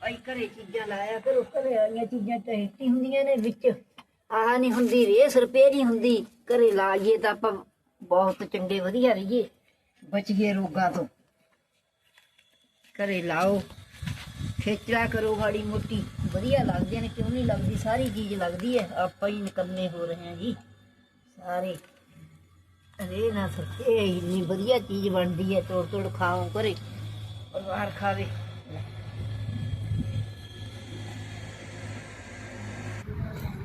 ਭਾਈ ਘਰੇ ਚੀਜ਼ਾਂ ਲਾਇਆ ਕਰੋ, ਘਰੇ ਵਾਲੀਆਂ ਚੀਜ਼ਾਂ ਟਹਿਤੀ ਹੁੰਦੀਆਂ ਨੇ ਵਿੱਚ। ਆਹ ਨਹੀਂ ਹੁੰਦੀ ਰੇਸ, ਰੁਪਏ ਨਹੀਂ ਹੁੰਦੀ। ਘਰੇ ਲਾਈਏ ਤਾਂ ਆਪਾਂ ਬਹੁਤ ਚੰਗੇ, ਵਧੀਆ ਰਹੀਏ। ਬਚ ਗਏ ਰੋਗਾਂ ਤੋਂ। ਘਰੇ ਲਾਓ, ਖੇਚਲਾ ਕਰੋ ਮਾੜੀ ਮੋਟੀ। ਵਧੀਆ ਲੱਗਦੇ ਨੇ, ਕਿਉਂ ਨਹੀਂ ਲੱਗਦੀ? ਸਾਰੀ ਚੀਜ਼ ਲੱਗਦੀ ਹੈ। ਆਪਾਂ ਹੀ ਨਿਕੰਨੇ ਹੋ ਰਹੇ ਹਾਂ ਜੀ। ਸਾਰੇ। ਅਰੇ ਨਾ ਸੱਚੇ ਇੰਨੀ ਵਧੀਆ ਚੀਜ਼ ਬਣਦੀ ਹੈ ਤੋੜ ਤੋੜ ਖਾਓ ਘਰੇ। ਪਰਿਵਾਰ ਖਾਵੇ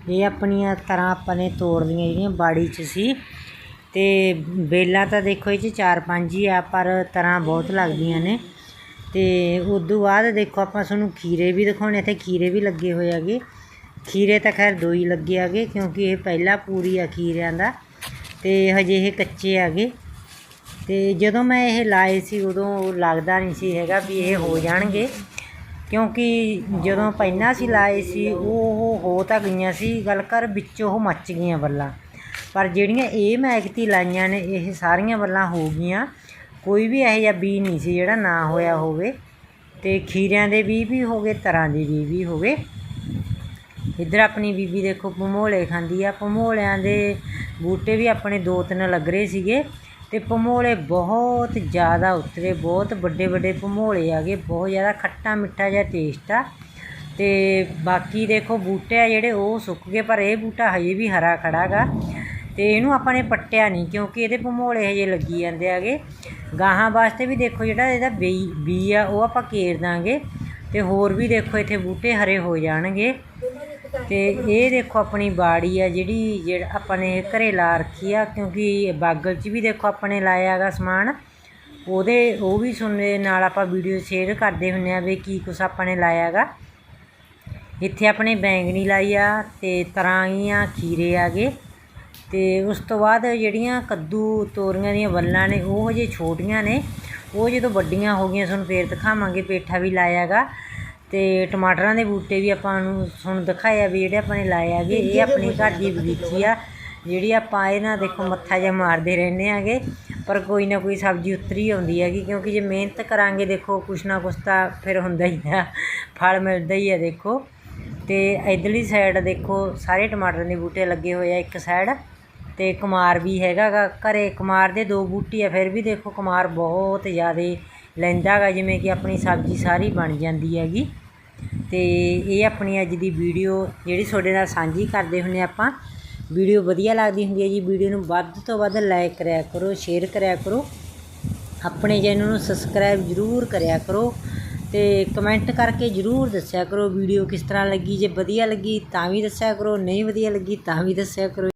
ਇਹ ਆਪਣੀਆਂ ਤਰ੍ਹਾਂ ਆਪਾਂ ਨੇ ਤੋੜ ਲਈਆਂ ਜਿਹੜੀਆਂ ਬਾੜੀ 'ਚ ਸੀ। ਤੇ ਬੇਲਾਂ ਤਾਂ ਦੇਖੋ ਇਹ 'ਚ ਚਾਰ ਪੰਜ ਹੀ ਆ, ਪਰ ਤਰ੍ਹਾਂ ਬਹੁਤ ਲੱਗਦੀਆਂ ਨੇ। ਤੇ ਤੋਂ ਬਾਅਦ ਦੇਖੋ ਆਪਾਂ ਤੁਹਾਨੂੰ ਖੀਰੇ ਵੀ ਦਿਖਾਉਣੇ ਇੱਥੇ ਖੀਰੇ ਵੀ ਲੱਗੇ ਹੋਏ ਹੈਗੇ। ਖੀਰੇ ਤਾਂ ਖੈਰ ਦੋ ਹੀ ਲੱਗੇ ਹੈਗੇ, ਕਿਉਂਕਿ ਇਹ ਪਹਿਲਾ ਪੂਰੀ ਆ ਖੀਰਿਆਂ ਦਾ। ਤੇ ਹਜੇ ਇਹ ਕੱਚੇ ਹੈਗੇ। ਤੇ ਜਦੋਂ ਮੈਂ ਇਹ ਲਾਏ ਸੀ, ਉਦੋਂ ਲੱਗਦਾ ਨਹੀਂ ਸੀ ਹੈਗਾ ਵੀ ਇਹ ਹੋ ਜਾਣਗੇ। ਕਿਉਂਕਿ ਜਦੋਂ ਪਹਿਲਾਂ ਸੀ ਲਾਏ ਸੀ, ਉਹ ਹੋ ਤਾਂ ਗਈਆਂ ਸੀ, ਗੱਲ ਕਰ ਵਿੱਚ ਉਹ ਮੱਚ ਗਈਆਂ ਬੱਲਾਂ। ਪਰ ਜਿਹੜੀਆਂ ਇਹ ਮੈਂ ਐਕਤੀ ਲਾਈਆਂ ਨੇ, ਇਹ ਸਾਰੀਆਂ ਬੱਲਾਂ ਹੋ ਗਈਆਂ। ਕੋਈ ਵੀ ਇਹੋ ਜਿਹਾ ਬੀ ਨਹੀਂ ਸੀ ਜਿਹੜਾ ਨਾ ਹੋਇਆ ਹੋਵੇ। ਤੇ ਖੀਰਿਆਂ ਦੇ ਵੀ ਵੀ ਹੋ ਗਏ ਤਰ੍ਹਾਂ ਦੇ ਵੀ ਵੀ ਹੋ ਗਏ। ਇੱਧਰ ਆਪਣੀ ਬੀਬੀ ਦੇਖੋ, ਭਮੋਲੇ ਖਾਂਦੀ ਆ। ਭਮੋਲਿਆਂ ਦੇ ਬੂਟੇ ਵੀ ਆਪਣੇ ਦੋ ਤਿੰਨ ਲੱਗ ਰਹੇ ਸੀਗੇ। ਅਤੇ ਭਮੋਲੇ ਬਹੁਤ ਜ਼ਿਆਦਾ ਉਤਰੇ, ਬਹੁਤ ਵੱਡੇ ਵੱਡੇ ਭਮੋਲੇ ਗਏ ਬਹੁਤ ਜ਼ਿਆਦਾ ਖੱਟਾ ਮਿੱਠਾ ਜਿਹਾ ਟੇਸਟ ਆ। ਅਤੇ ਬਾਕੀ ਦੇਖੋ ਬੂਟੇ ਆ ਜਿਹੜੇ, ਉਹ ਸੁੱਕ ਗਏ, ਪਰ ਇਹ ਬੂਟਾ ਹਜੇ ਵੀ ਹਰਾ ਖੜਾ ਗਾ। ਅਤੇ ਇਹਨੂੰ ਆਪਾਂ ਨੇ ਪੱਟਿਆ ਨਹੀਂ, ਕਿਉਂਕਿ ਇਹਦੇ ਭਮੋਲੇ ਹਜੇ ਲੱਗੀ ਜਾਂਦੇ ਆਗੇ ਗਾਹਾਂ ਵਾਸਤੇ ਵੀ ਦੇਖੋ ਜਿਹੜਾ ਇਹਦਾ ਬੀ ਬੀ ਆ, ਉਹ ਆਪਾਂ ਕੇਰ ਦਾਂਗੇ। ਅਤੇ ਹੋਰ ਵੀ ਦੇਖੋ ਇੱਥੇ ਬੂਟੇ ਹਰੇ ਹੋ ਜਾਣਗੇ। ਤੇ ਇਹ ਦੇਖੋ ਆਪਣੀ ਬਾੜੀ ਆ ਜਿਹੜੀ, ਜਿਹੜਾ ਆਪਾਂ ਨੇ ਘਰੇ ਲਾ ਰੱਖੀ ਆ, ਕਿਉਂਕਿ ਬਾਗਲ 'ਚ ਵੀ ਦੇਖੋ ਆਪਾਂ ਨੇ ਲਾਇਆ ਹੈਗਾ ਸਮਾਨ। ਉਹਦੇ, ਉਹ ਵੀ ਸੁਣਨੇ ਨਾਲ ਆਪਾਂ ਵੀਡੀਓ ਸ਼ੇਅਰ ਕਰਦੇ ਹੁੰਨੇ ਆ ਵੀ ਕੀ ਕੁਛ ਆਪਾਂ ਨੇ ਲਾਇਆ ਹੈਗਾ। ਇੱਥੇ ਆਪਣੇ ਬੈਂਗਣੀ ਲਾਈ ਆ ਤੇ ਤਰਾਈਆਂ ਖੀਰੇ ਆਗੇ ਤੇ ਉਸ ਤੋਂ ਬਾਅਦ ਜਿਹੜੀਆਂ ਕੱਦੂ ਤੋਰੀਆਂ ਦੀਆਂ ਵੱਲਾਂ ਨੇ, ਉਹ ਹਜੇ ਛੋਟੀਆਂ ਨੇ। ਉਹ ਜਦੋਂ ਵੱਡੀਆਂ ਹੋ ਗਈਆਂ, ਤੁਹਾਨੂੰ ਫੇਰ ਦਿਖਾਵਾਂਗੇ, ਪੇਠਾ ਵੀ ਲਾਇਆ ਹੈਗਾ। ਤੇ ਟਮਾਟਰਾਂ ਦੇ ਬੂਟੇ ਵੀ ਆਪਾਂ ਨੂੰ ਹੁਣ ਦਿਖਾਇਆ ਵੀ ਜਿਹੜੇ ਆਪਾਂ ਨੇ ਲਾਏ ਹੈਗੇ ਇਹ ਆਪਣੀ ਘਰ ਦੀ ਬਗੀਚੀ ਆ ਜਿਹੜੀ ਆਪਾਂ ਇਹ ਨਾ ਦੇਖੋ ਮੱਥਾ ਜਿਹਾ ਮਾਰਦੇ ਰਹਿੰਦੇ ਆਗੇ ਪਰ ਕੋਈ ਨਾ ਕੋਈ ਸਬਜ਼ੀ ਉਤਰੀ ਆਉਂਦੀ ਹੈਗੀ ਕਿਉਂਕਿ ਜੇ ਮਿਹਨਤ ਕਰਾਂਗੇ ਦੇਖੋ ਕੁਛ ਨਾ ਕੁਛ ਤਾਂ ਫਿਰ ਹੁੰਦਾ ਹੀ ਆ ਫਲ ਮਿਲਦਾ ਹੀ ਆ ਦੇਖੋ। ਤੇ ਇਧਰਲੀ ਸਾਈਡ ਦੇਖੋ ਸਾਰੇ ਟਮਾਟਰਾਂ ਦੇ ਬੂਟੇ ਲੱਗੇ ਹੋਏ ਆ ਇੱਕ ਸਾਈਡ ਤੇ ਕੁਮਾਰ ਵੀ ਹੈਗਾ ਘਰੇ ਕੁਮਾਰ ਦੇ ਦੋ ਬੂਟੇ ਆ ਫਿਰ ਵੀ ਦੇਖੋ ਕੁਮਾਰ ਬਹੁਤ ਜ਼ਿਆਦੇ ਲੈਂਦਾ ਗਾ, ਜਿਵੇਂ ਕਿ ਆਪਣੀ ਸਬਜ਼ੀ ਸਾਰੀ ਬਣ ਜਾਂਦੀ ਹੈਗੀ। ਅਤੇ ਇਹ ਆਪਣੀ ਅੱਜ ਦੀ ਵੀਡੀਓ ਜਿਹੜੀ ਤੁਹਾਡੇ ਨਾਲ ਸਾਂਝੀ ਕਰਦੇ ਹੁੰਨੇ ਆਪਾਂ। ਵੀਡੀਓ ਵਧੀਆ ਲੱਗਦੀ ਹੁੰਦੀ ਹੈ ਜੀ, ਵੀਡੀਓ ਨੂੰ ਵੱਧ ਤੋਂ ਵੱਧ ਲਾਈਕ ਕਰਿਆ ਕਰੋ ਸ਼ੇਅਰ ਕਰਿਆ ਕਰੋ। ਆਪਣੇ ਚੈਨਲ ਨੂੰ ਸਬਸਕ੍ਰਾਈਬ ਜ਼ਰੂਰ ਕਰਿਆ ਕਰੋ ਤੇ ਕਮੈਂਟ ਕਰਕੇ ਜ਼ਰੂਰ ਦੱਸਿਆ ਕਰੋ ਵੀਡੀਓ ਕਿਸ ਤਰ੍ਹਾਂ ਲੱਗੀ, ਜੇ ਵਧੀਆ ਲੱਗੀ ਤਾਂ ਵੀ ਦੱਸਿਆ ਕਰੋ, ਨਹੀਂ ਵਧੀਆ ਲੱਗੀ ਤਾਂ ਵੀ ਦੱਸਿਆ ਕਰੋ।